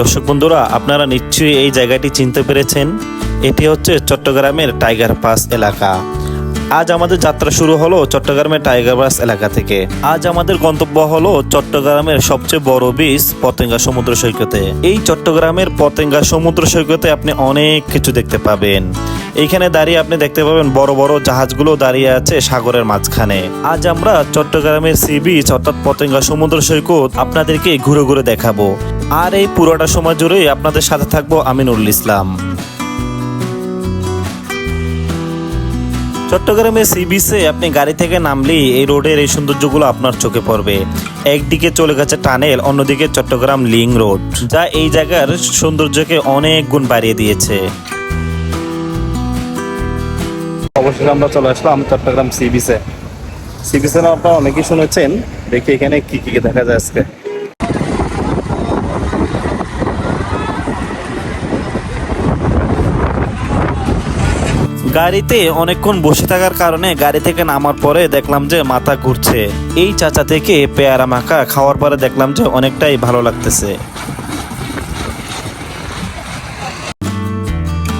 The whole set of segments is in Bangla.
দর্শক বন্ধুরা, আপনারা নিশ্চয়ই এই জায়গাটি চিনতে পেরেছেন। এটি হচ্ছে চট্টগ্রামের টাইগার পাস এলাকা। আজ আমাদের যাত্রা শুরু হলো চট্টগ্রামের টাইগার পাস এলাকা থেকে। আজ আমাদের গন্তব্য হলো চট্টগ্রামের সবচেয়ে বড় বীজ পতেঙ্গা সমুদ্র সৈকতে। এই চট্টগ্রামের পতেঙ্গা সমুদ্র সৈকতে আপনি অনেক কিছু দেখতে পাবেন। এইখানে দাঁড়িয়ে আপনি দেখতে পাবেন বড় বড় জাহাজগুলো দাঁড়িয়ে আছে সাগরের মাঝখানে। আজ আমরা চট্টগ্রামের সি বিচ, অর্থাৎ পতেঙ্গা সমুদ্র সৈকত, আপনাদেরকে ঘুরে ঘুরে দেখাবো। আর এই পুরোটা সময় জুড়েই আপনাদের সাথে থাকব আমিনুল ইসলাম। চট্টগ্রামের সি বিচে আপনি গাড়ি থেকে নামলেই এই রোডের এই সৌন্দর্যগুলো আপনার চোখে পড়বে। একদিকে চলে গেছে টানেল, অন্যদিকে চট্টগ্রাম লিং রোড, যা এই জায়গার সৌন্দর্যকে অনেক গুণ বাড়িয়ে দিয়েছে। অবশেষে আমরা চলে আসলাম চট্টগ্রাম সি বিচে সি বিচে অনেকেই শুনেছেন, দেখি এখানে কি কি দেখা যায় আজকে। গাড়িতে অনেকক্ষণ বসে থাকার কারণে গাড়ি থেকে নামার পরে দেখলাম যে মাথা ঘুরছে। এই চাচা থেকে পেয়ারা মাখা খাওয়ার পরে দেখলাম যে অনেকটাই ভালো লাগতেছে।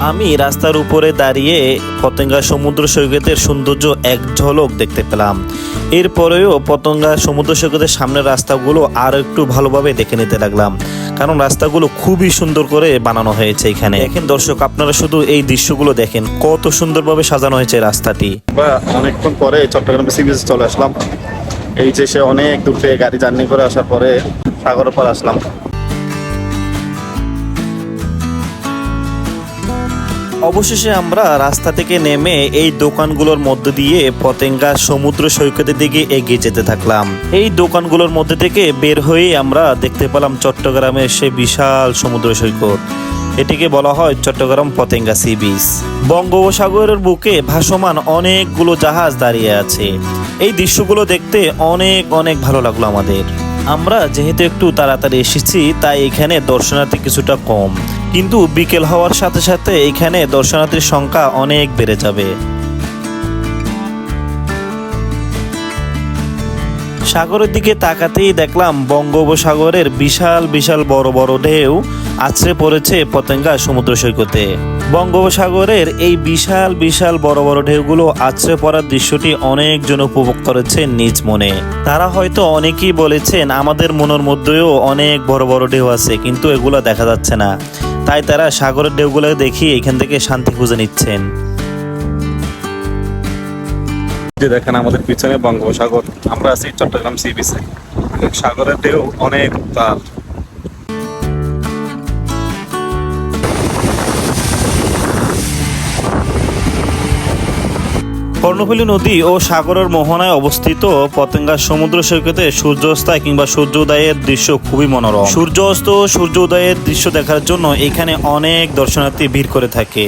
আমি রাস্তার উপরে দাঁড়িয়ে পতেঙ্গা সমুদ্র সৈকতের সৌন্দর্য এক ঝলক দেখতে পেলাম। এরপরেও পতঙ্গা সমুদ্র সৈকতের সামনের রাস্তাগুলো আর একটু ভালোভাবে দেখে নিতে লাগলাম। কারণ রাস্তাগুলো খুবই সুন্দর করে বানানো হয়েছে এখানে। দেখেন দর্শক, আপনারা শুধু এই দৃশ্যগুলো দেখেন, কত সুন্দরভাবে সাজানো হয়েছে রাস্তাটি। অনেকক্ষণ পরে চট্টগ্রাম সি চলে আসলাম। এই যে সে অনেক দূর থেকে গাড়ি জার্নি করে আসার পরে সাগরের পর আসলাম। অবশেষে আমরা রাস্তা থেকে নেমে এই দোকানগুলোর মধ্য দিয়ে পতেঙ্গা সমুদ্র সৈকতের দিকে এগিয়ে যেতে থাকলাম। এই দোকানগুলোর মধ্যে থেকে বের হয়ে আমরা দেখতে পেলাম চট্টগ্রামের সে বিশাল সমুদ্র সৈকত। এটিকে বলা হয় চট্টগ্রাম পতেঙ্গা সি বিচ। বঙ্গোপসাগরের বুকে ভাসমান অনেকগুলো জাহাজ দাঁড়িয়ে আছে। এই দৃশ্যগুলো দেখতে অনেক অনেক ভালো লাগল আমাদের। আমরা যেহেতু একটু তাড়াতাড়ি এসেছি, তাই এখানে দর্শনার্থী কিছুটা কম। কিন্তু বিকেল হওয়ার সাথে সাথে এখানে দর্শনার্থীর সংখ্যা অনেক বেড়ে যাবে। সাগরের দিকে তাকাতেই দেখলাম বঙ্গোপসাগরের বিশাল বিশাল বড় বড় ঢেউ আছড়ে পড়েছে পতেঙ্গা সমুদ্র সৈকতে। বঙ্গোপসাগরের এই বিশাল বিশাল বড় বড় ঢেউগুলো আছড়ে পড়ার দৃশ্যটি অনেকজন উপভোগ করেছে নিজ মনে। তারা হয়তো অনেকেই বলেছেন, আমাদের মনের মধ্যেও অনেক বড় বড় ঢেউ আছে, কিন্তু এগুলো দেখা যাচ্ছে না। তাই তারা সাগরের ঢেউগুলো দেখি এখান থেকে শান্তি খুঁজে নিচ্ছেন। যে দেখেন আমাদের পিছনে বঙ্গোপসাগর, আমরা আছি চট্টগ্রাম সি সাগরের ঢেউ অনেক উত্তাল কর্ণফুলী নদী ও সাগরের মোহনায় অবস্থিত পতেঙ্গা সমুদ্র সৈকতে সূর্যাস্তায় কিংবা সূর্য উদয়ের দৃশ্য খুবই মনোরম। সূর্য অস্ত ও সূর্য উদয়ের দৃশ্য দেখার জন্য এখানে অনেক দর্শনার্থী ভিড় করে থাকে।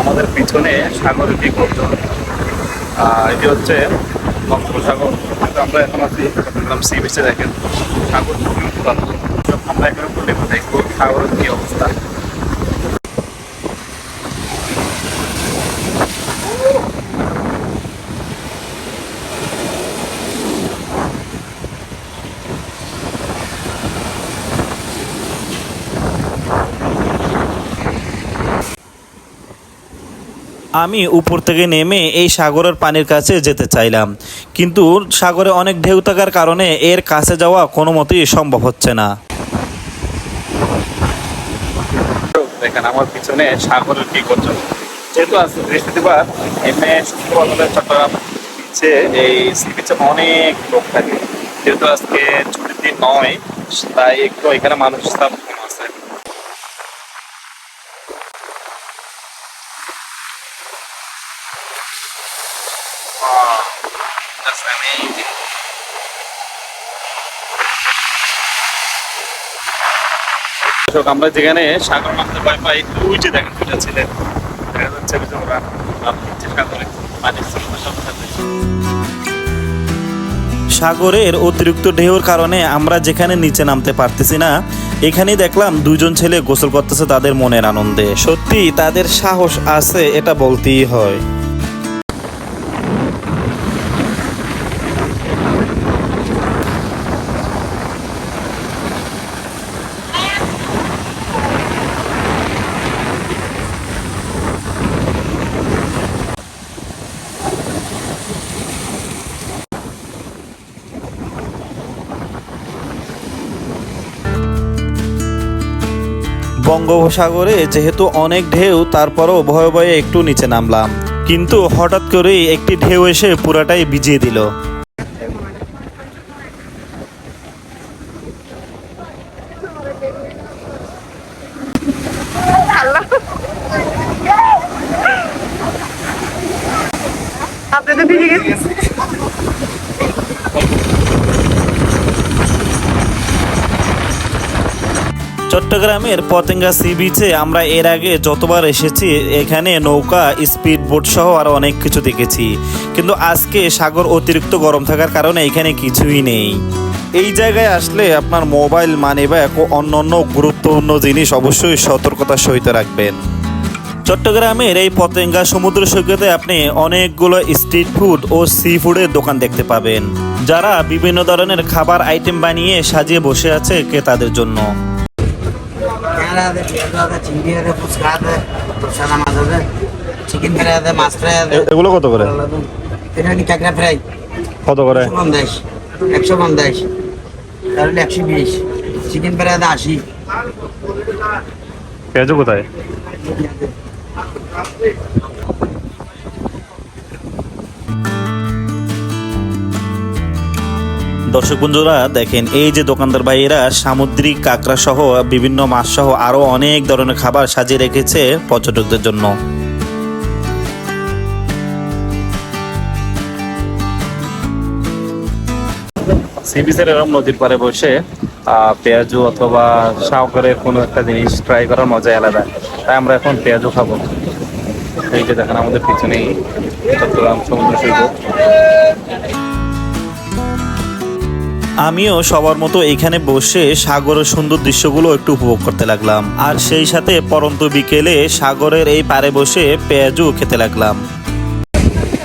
আমাদের পিছনে সাগরের বিপর্যয় এটি হচ্ছে বঙ্গোপসাগর আমরা এখন আছি চট্টগ্রাম সি বিচে দেখেন সাগর। আমরা এখন দেখব সাগরের কি অবস্থা আমি উপর থেকে নেমে এই সাগরের পানির কাছে যেতে চাইলাম। কিন্তু সাগরে অনেক ঢেউ থাকার কারণে এর কাছে যাওয়া কোনো মতেই সম্ভব হচ্ছে না। দেখেন, আমার পিছনে সাগরের কি করছ? যেহেতু আজ বৃহস্পতিবার এমনি শুক্রবার চট্টগ্রাম বিচে এই সি বিচে অনেক লোক থাকে। যেহেতু আজকে ছুটির দিন নয়, তাই একটু এখানে মানুষ চাপ কম আছে That's amazing. দর্শক, আমরা যেখানে সাগর মাছের ভয় পাই ওই যে দেখেন দুটা ছিলেন? দেখা যাচ্ছে যে ওরা দিচ্ছে সাগরে পানির সাথে। সাগরের অতিরিক্ত ঢেউর কারণে আমরা যেখানে নিচে নামতে পারতেছি না এখানেই দেখলাম দুজন ছেলে গোসল করতেছে তাদের মনের আনন্দে। সত্যি তাদের সাহস আছে এটা বলতেই হয়। বঙ্গোপসাগরে যেহেতু অনেক ঢেউ, তারপরও ভয়ে ভয়ে একটু নিচে নামলাম। কিন্তু হঠাৎ করেই একটি ঢেউ এসে পুরাটাই ভিজিয়ে দিল। আপনি তো ভিজে গেছেন। চট্টগ্রামের পতেঙ্গা সি বিচে আমরা এর আগে যতবার এসেছি, এখানে নৌকা স্পিড বোট সহ আরও অনেক কিছু দেখেছি। কিন্তু আজকে সাগর অতিরিক্ত গরম থাকার কারণে এখানে কিছুই নেই। এই জায়গায় আসলে আপনার মোবাইল মানি ব্যাগ ও অন্যান্য গুরুত্বপূর্ণ জিনিস অবশ্যই সতর্কতার সহিত রাখবেন। চট্টগ্রামের এই পতেঙ্গা সমুদ্র সৈকতে আপনি অনেকগুলো স্ট্রিট ফুড ও সি ফুডের দোকান দেখতে পাবেন, যারা বিভিন্ন ধরনের খাবার আইটেম বানিয়ে সাজিয়ে বসে আছে ক্রেতাদের জন্য। চিংড়ি আছে ফুচকা আছে সাদা মাছ আছে চিকেন ফ্রাই আছে মাছ ফ্রাই আছে এগুলো কত করে? কাঁকড়া ফ্রাই কত করে? পঞ্চাশ একশো পঞ্চাশ তাহলে একশো বিশ চিকেন ফ্রাই আছে আশি। পেঁয়াজু কোথায়? দর্শক বন্ধুরা, দেখেন এই যে দোকানদার ভাইয়েরা সামুদ্রিক কাঁকড়া সহ বিভিন্ন মাছ সহ আরও অনেক ধরনের খাবার সাজিয়ে রেখেছে পর্যটকদের জন্য। সি বিচের এরকম নদীর পাড়ে বসে পেঁয়াজু অথবা শাহকরের কোনো একটা জিনিস ট্রাই করার মজা আলাদা। তাই আমরা এখন পেঁয়াজু খাব। এই যে দেখেন আমাদের পিছনেই চট্টগ্রাম সমুদ্র সৈকত। আমিও সবার মতো এখানে বসে সাগরের সুন্দর দৃশ্যগুলো একটু উপভোগ করতে লাগলাম। আর সেই সাথে পরন্ত বিকেলে সাগরের এই পারে বসে পেঁয়াজও খেতে লাগলাম।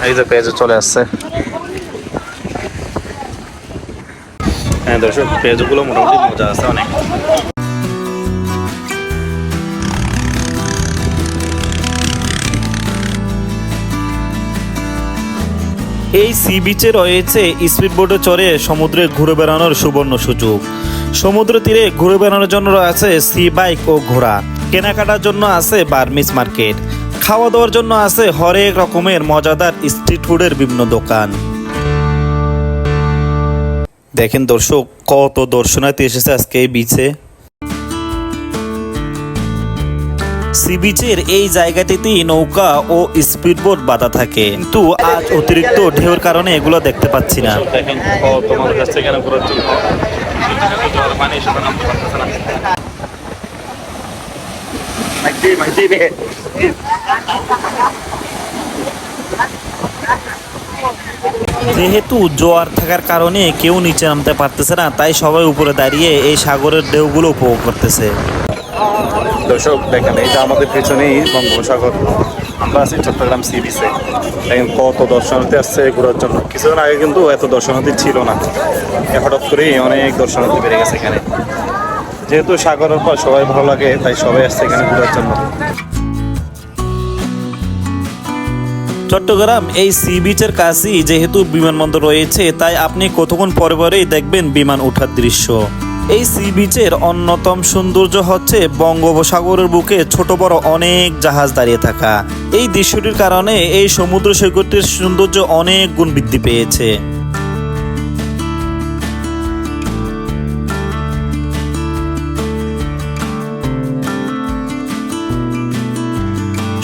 এই যে পেঁয়াজও চলে আসছে। হ্যাঁ দর্শক পেঁয়াজগুলো মোটামুটি মজা আছে অনেক। এই সি বিচে রয়েছে স্পিড বোটে চড়ে সমুদ্রে ঘুরে বেড়ানোর সুবর্ণ সুযোগ। সমুদ্র তীরে ঘুরে বেড়ানোর জন্য আছে সি বাইক ও ঘোড়া। কেনাকাটার জন্য আছে বার্মিস মার্কেট। খাওয়া দাওয়ার জন্য আছে হরেক রকমের মজাদার স্ট্রিট ফুডের বিভিন্ন দোকান। দেখেন দর্শক, কত দর্শনার্থী এসেছে আজকে এই বিচে। সি বিচের এই জায়গাটিতেই নৌকা ও স্পিডবোট বাঁধা থাকে। কিন্তু আজ অতিরিক্ত ঢেউর কারণে এগুলো দেখতে পাচ্ছি না। যেহেতু জোয়ার থাকার কারণে কেউ নিচে নামতে পারতেছে না, তাই সবাই উপরে দাঁড়িয়ে এই সাগরের ঢেউগুলো উপভোগ করতেছে। দর্শক, দেখেন যে আমাদের পেছনেই বঙ্গোপসাগর আমরা আছি, চট্টগ্রাম সি বিচে দেখেন, কত দর্শনার্থী আসছে ঘোরার জন্য। কিছুদিন আগে কিন্তু এত দর্শনার্থী ছিল না। হঠাৎ করেই অনেক দর্শনার্থী বেড়ে গেছে এখানে। যেহেতু সাগরের পর সবাই ভালো লাগে, তাই সবাই আসছে এখানে ঘোরার জন্য। চট্টগ্রাম, এই সি বিচের কাছেই যেহেতু বিমানবন্দর রয়েছে, তাই আপনি কতক্ষণ পরে পরেই দেখবেন বিমান ওঠার দৃশ্য। এই সি বিচের অন্যতম সৌন্দর্য হচ্ছে বঙ্গোপসাগরের বুকে ছোট বড় অনেক জাহাজ দাঁড়িয়ে থাকা। এই দৃশ্যটির কারণে এই সমুদ্র সৈকতের সৌন্দর্য অনেক গুণ বৃদ্ধি পেয়েছে।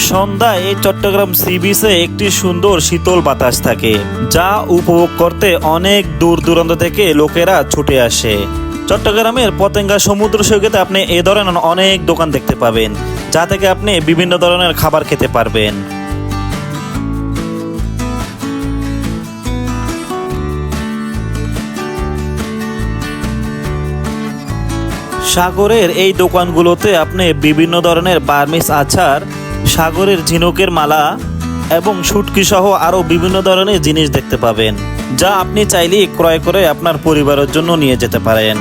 সন্ধ্যায় এই চট্টগ্রাম সি বিচে একটি সুন্দর শীতল বাতাস থাকে, যা উপভোগ করতে অনেক দূর দূরান্ত থেকে লোকেরা ছুটে আসে। চট্টগ্রামের পতেঙ্গা সমুদ্র সৈকতে আপনি এ ধরনের অনেক দোকান দেখতে পাবেন, যা থেকে আপনি বিভিন্ন ধরনের খাবার খেতে পারবেন। সাগরের এই দোকানগুলোতে আপনি বিভিন্ন ধরনের বার্মিস আচার, সাগরের ঝিনুকের মালা এবং শুটকি সহ আরও বিভিন্ন ধরনের জিনিস দেখতে পাবেন, যা আপনি চাইলেই ক্রয় করে আপনার পরিবারের জন্য নিয়ে যেতে পারেন।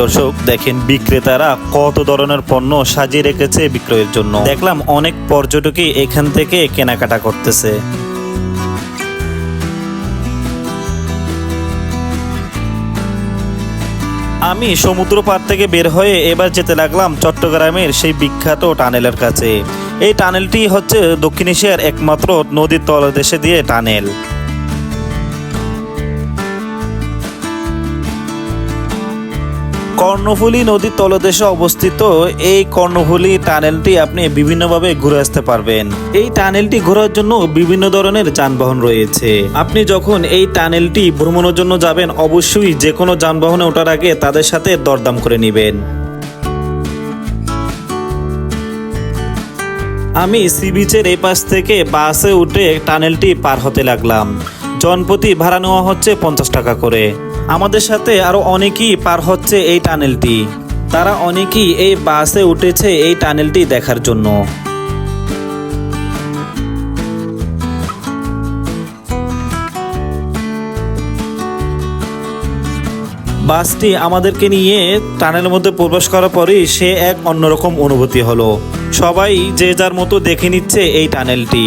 দর্শক, দেখেন বিক্রেতারা কত ধরনের পণ্য সাজিয়ে রেখেছে বিক্রয়ের জন্য। দেখলাম অনেক পর্যটকই এখান থেকে কেনাকাটা করতেছে। আমি সমুদ্র পার থেকে বের হয়ে এবার যেতে লাগলাম চট্টগ্রামের সেই বিখ্যাত টানেলের কাছে। এই টানেলটি হচ্ছে দক্ষিণ এশিয়ার একমাত্র নদীর তলদেশে দিয়ে টানেল। কর্ণফুলী নদীর তলদেশে অবস্থিত এই কর্ণফুলী টানেলটি আপনি বিভিন্নভাবে ঘুরে আসতে পারবেন। এই টানেলটি ঘোরার জন্য বিভিন্ন ধরনের যানবাহন রয়েছে। আপনি যখন এই টানেলটি ভ্রমণের জন্য যাবেন, অবশ্যই যে কোনো যানবাহনে ওঠার আগে তাদের সাথে দরদাম করে নেবেন। আমি সি বিচের এই পাশ থেকে বাসে উঠে টানেলটি পার হতে লাগলাম। জনপ্রতি ভাড়া নেওয়া হচ্ছে পঞ্চাশ টাকা করে। আমাদের সাথে আরও অনেকেই পার হচ্ছে এই টানেলটি। তারা অনেকেই এই বাসে উঠেছে এই টানেলটি দেখার জন্য। বাসটি আমাদেরকে নিয়ে টানেলের মধ্যে প্রবেশ করার পরেই সে এক অন্যরকম অনুভূতি হলো। সবাই যে যার মতো দেখে নিচ্ছে এই টানেলটি।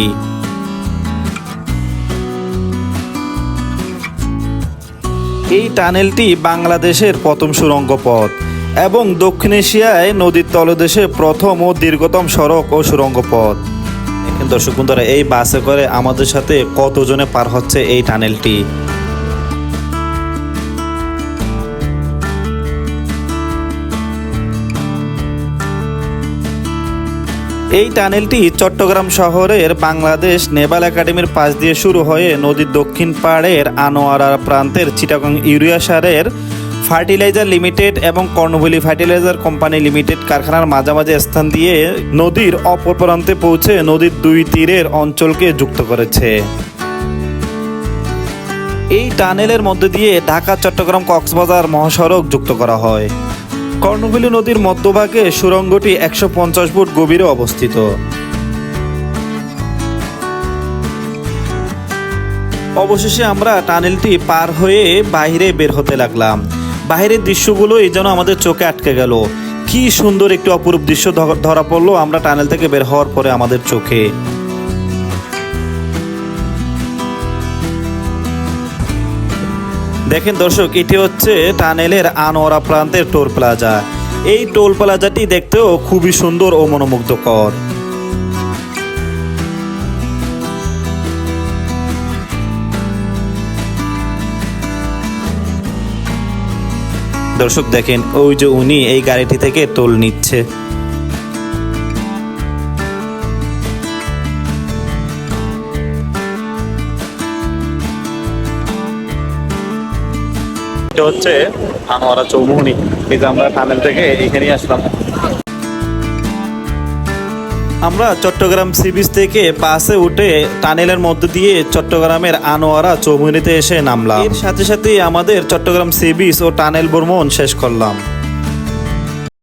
এই টানেলটি বাংলাদেশের প্রথম সুরঙ্গ পথ এবং দক্ষিণ এশিয়ায় নদীর তলদেশে প্রথম ও দীর্ঘতম সড়ক ও সুরঙ্গ পথ। দর্শক বন্ধুরা, এই বাসে করে আমাদের সাথে কতজনে পার হচ্ছে এই টানেলটি? এই টানেলটি চট্টগ্রাম শহরের বাংলাদেশ নেভাল একাডেমির পাশ দিয়ে শুরু হয়ে নদীর দক্ষিণ পাড়ের আনোয়ারা প্রান্তের চিটাগং ইউরিয়া সারের ফার্টিলাইজার লিমিটেড এবং কর্ণভুলি ফার্টিলাইজার কোম্পানি লিমিটেড কারখানার মাঝামাঝি স্থান দিয়ে নদীর অপর প্রান্তে পৌঁছে নদীর দুই তীরের অঞ্চলকে যুক্ত করেছে। এই টানেলের মধ্যে দিয়ে ঢাকা চট্টগ্রাম কক্সবাজার মহাসড়ক যুক্ত করা হয়। কর্ণফুলী নদীর মধ্যভাগে সুরঙ্গটি একশো পঞ্চাশ ফুট গভীরে অবস্থিত। অবশেষে আমরা টানেলটি পার হয়ে বাইরে বের হতে লাগলাম। বাইরের দৃশ্যগুলো এই যেন আমাদের চোখে আটকে গেল। কি সুন্দর একটি অপরূপ দৃশ্য ধরা পড়ল আমরা টানেল থেকে বের হওয়ার পরে আমাদের চোখে। দেখেন দর্শক, এটি হচ্ছে টানেলের আনোয়ারা প্রান্তের টোল প্লাজা। এই টোল প্লাজাটি দেখতেও খুবই সুন্দর ও মনোমুগ্ধকর। দর্শক, দেখেন, ওই যে উনি এই গাড়িটি থেকে টোল নিচ্ছে। এটা হচ্ছে আনোয়ারা চৌমুহনি। এই যে আমরা টানেল থেকে এখানেই আসলাম। আমরা চট্টগ্রাম সি বিচ থেকে বাসে উঠে টানেলের মধ্য দিয়ে চট্টগ্রামের আনোয়ারা চৌমুহনিতে এসে নামলাম। এর সাথে সাথে আমাদের চট্টগ্রাম সি বিচ ও টানেল ভ্রমণ শেষ করলাম।